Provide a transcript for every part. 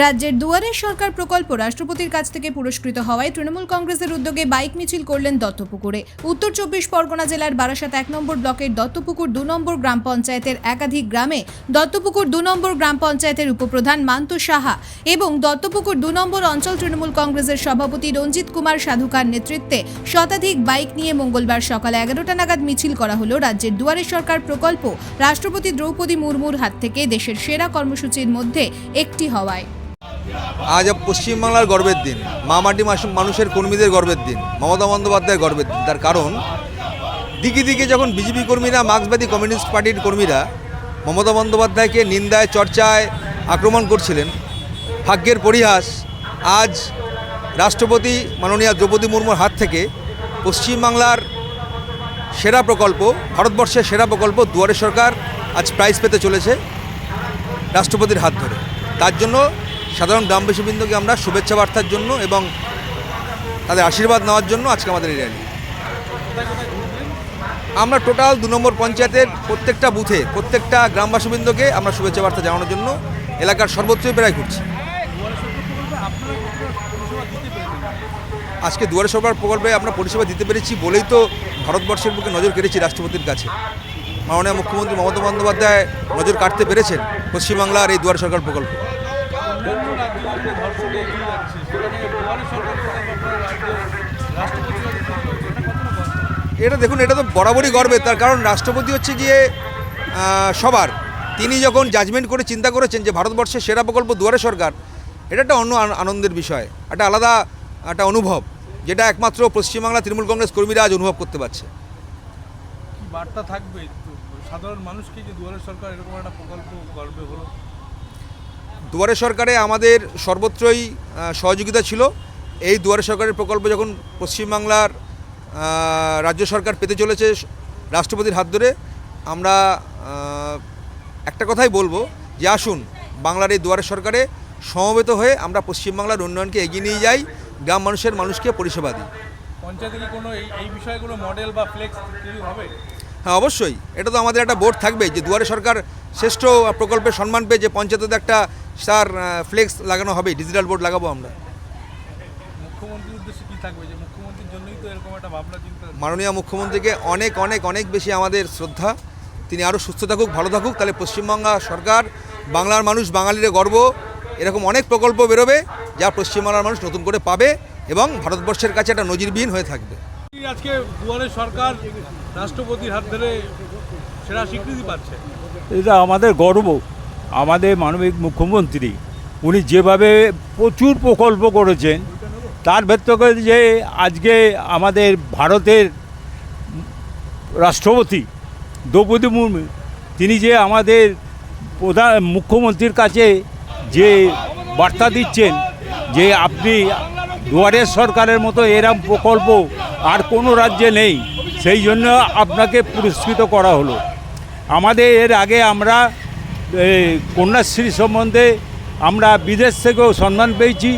রাজ্যের দুয়ারের সরকার প্রকল্প রাষ্ট্রপতির কাছ থেকে পুরস্কৃত হওয়ায় তৃণমূল কংগ্রেসের উদ্যোগে বাইক মিছিল করলেন দত্তপুকুরে। উত্তর চব্বিশ পরগনা জেলার বারাসাত এক নম্বর ব্লকের দত্তপুকুর দু নম্বর গ্রাম পঞ্চায়েতের একাধিক গ্রামে দত্তপুকুর দু নম্বর গ্রাম পঞ্চায়েতের উপপ্রধান মান্তু সাহা এবং দত্তপুকুর দু নম্বর অঞ্চল তৃণমূল কংগ্রেসের সভাপতি রঞ্জিত কুমার সাধুকার নেতৃত্বে শতাধিক বাইক নিয়ে মঙ্গলবার সকাল এগারোটা নাগাদ মিছিল করা হলো রাজ্যের দুয়ারে সরকার প্রকল্প। রাষ্ট্রপতি দ্রৌপদী মুর্মুর হাত থেকে দেশের সেরা কর্মসূচির মধ্যে একটি হওয়ায়। আজ পশ্চিমবাংলার গর্বের দিন। মা মাটি মানুষের কর্মীদের গর্বের দিন। মমতা বন্দ্যোপাধ্যায়ের গর্বের দিন। তার কারণ, দিকে দিকে যখন বিজেপি কর্মীরা, মার্ক্সবাদী কমিউনিস্ট পার্টির কর্মীরা মমতা বন্দ্যোপাধ্যায়কে নিন্দায়, চর্চায় আক্রমণ করছিলেন, ভাগ্যের পরিহাস, আজ রাষ্ট্রপতি মাননীয় দ্রৌপদী মুর্মুর হাত থেকে পশ্চিমবাংলার সেরা প্রকল্প, ভারতবর্ষের সেরা প্রকল্প দুয়ারে সরকার আজ প্রাইজ পেতে চলেছে রাষ্ট্রপতির হাত ধরে। তার জন্য সাধারণ গ্রামবাসীবৃন্দকে আমরা শুভেচ্ছা বার্তার জন্য এবং তাদের আশীর্বাদ নেওয়ার জন্য আজকে আমাদের এই র্যালি আমরা টোটাল দু নম্বর পঞ্চায়েতের প্রত্যেকটা বুথে, প্রত্যেকটা গ্রামবাসীবৃন্দকে আমরা শুভেচ্ছা বার্তা জানানোর জন্য এলাকার সর্বত্রই প্রায় ঘুরছি। আজকে দুয়ারে সরকার প্রকল্পে আমরা পরিষেবা দিতে পেরেছি বলেই তো ভারতবর্ষের বুকে নজর কেড়েছি রাষ্ট্রপতির কাছে। মাননীয় মুখ্যমন্ত্রী মমতা বন্দ্যোপাধ্যায় নজর কাটতে পেরেছেন পশ্চিমবাংলার এই দুয়ারে সরকার প্রকল্প অন্য রাজ্যগুলোতে ধর্ষণে এগিয়ে যাচ্ছে সেখানে দুয়ারে সরকার প্রকল্প আপনার রাজ্যে রাষ্ট্রপতি এটা কতটা কষ্ট এটা দেখুন এটা তো বরাবরই গর্বের। তার কারণ রাষ্ট্রপতি হচ্ছে গিয়ে সবার। তিনি যখন জাজমেন্ট করে চিন্তা করেছেন যে ভারতবর্ষের সেরা প্রকল্প দুয়ারে সরকার এটা একটা অন্য আনন্দের বিষয় একটা আলাদা একটা অনুভব যেটা একমাত্র পশ্চিমবাংলা তৃণমূল কংগ্রেস কর্মীরা আজ অনুভব করতে পারছে। বার্তা থাকবে সাধারণ মানুষকে যে দুয়ারে সরকার এরকম একটা প্রকল্প গর্বে হলো? দুয়ারে সরকারে আমাদের সর্বত্রই সহযোগিতা ছিল। এই দুয়ারে সরকারের প্রকল্প যখন পশ্চিমবাংলার রাজ্য সরকার পেতে চলেছে রাষ্ট্রপতির হাত ধরে। আমরা একটা কথাই বলব যে আসুন বাংলার এই দুয়ারে সরকারে সমবেত হয়ে আমরা পশ্চিমবাংলার উন্নয়নকে এগিয়ে নিয়ে যাই গ্রাম মানুষের মানুষকে পরিষেবা দিই। পঞ্চায়েতে কি কোনো এই এই বিষয়ে কোনো মডেল বা ফ্লেক্স হবে? হ্যাঁ অবশ্যই। এটা তো আমাদের একটা বোর্ড থাকবে যে দুয়ারে সরকার শ্রেষ্ঠ প্রকল্পের সম্মান পেয়ে যে পঞ্চায়েতে একটা স্টার ফ্লেক্স লাগানো হবে ডিজিটাল বোর্ড লাগাবো আমরা। মুখ্যমন্ত্রীর উদ্দেশ্যে কি থাকবে? যে মুখ্যমন্ত্রীর জন্যই তো এরকম একটা ভাবনা চিন্তা। মাননীয় মুখ্যমন্ত্রীকে অনেক অনেক অনেক বেশি আমাদের শ্রদ্ধা। তিনি আরও সুস্থ থাকুক ভালো থাকুক তাহলে পশ্চিমবাংলা সরকার বাংলার মানুষ বাঙালির গর্ব এরকম অনেক প্রকল্প বেরোবে যা পশ্চিমবাংলার মানুষ নতুন করে পাবে এবং ভারতবর্ষের কাছে একটা নজিরবিহীন হয়ে থাকবে। আজকে দুয়ারে সরকার রাষ্ট্রপতির হাত ধরে সেরা স্বীকৃতি পাচ্ছে। এটা আমাদের গর্ব। আমাদের মানবিক মুখ্যমন্ত্রী উনি যেভাবে প্রচুর প্রকল্প করেছেন তার ভেতরে যে আজকে আমাদের ভারতের রাষ্ট্রপতি দ্রৌপদী মুর্মু, তিনি যে আমাদের প্রধান মুখ্যমন্ত্রীর কাছে যে বার্তা দিচ্ছেন যে আপনি দুয়ারের সরকারের মতো এরম প্রকল্প আর কোনো রাজ্যে নেই, সেই জন্য আপনাকে পুরস্কৃত করা হলো। আমাদের এর আগে আমরা কন্যাশ্রী সম্বন্ধে আমরা বিদেশ থেকেও সম্মান পেয়েছি।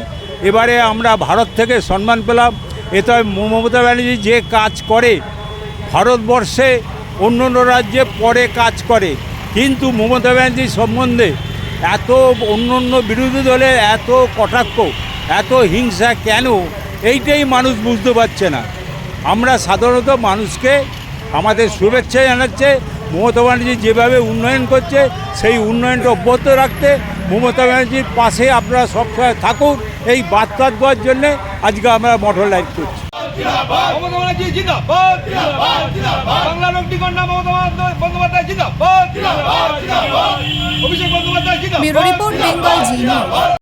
এবারে আমরা ভারত থেকে সম্মান পেলাম। এতে মমতা ব্যানার্জি যে কাজ করে, ভারতবর্ষে অন্য অন্য রাজ্যে পরে কাজ করে। কিন্তু মমতা ব্যানার্জি সম্বন্ধে এত অন্য অন্য বিরোধী দলের এত কটাক্ষ, এত হিংসা কেন? এইটাই মানুষ বুঝতে পারছে না। আমরা সাধারণত মানুষকে আমাদের শুভেচ্ছা জানাচ্ছে। মমতা ব্যানার্জি যেভাবে উন্নয়ন করছে, সেই উন্নয়নটা অব্যাহত রাখতে মমতা ব্যানার্জির পাশে আপনারা সবসময় থাকুন এই বার্তা দেওয়ার জন্যে আজকে আমরা মোটর লাইট করছি। মমতা ব্যানার্জি জিন্দাবাদ বাংলার অগ্নিকন্যা মমতা বন্দ্যোপাধ্যায় জিন্দাবাদ অভিষেক বন্দ্যোপাধ্যায় জিন্দাবাদ রিপোর্ট বেঙ্গল জি নিউজ।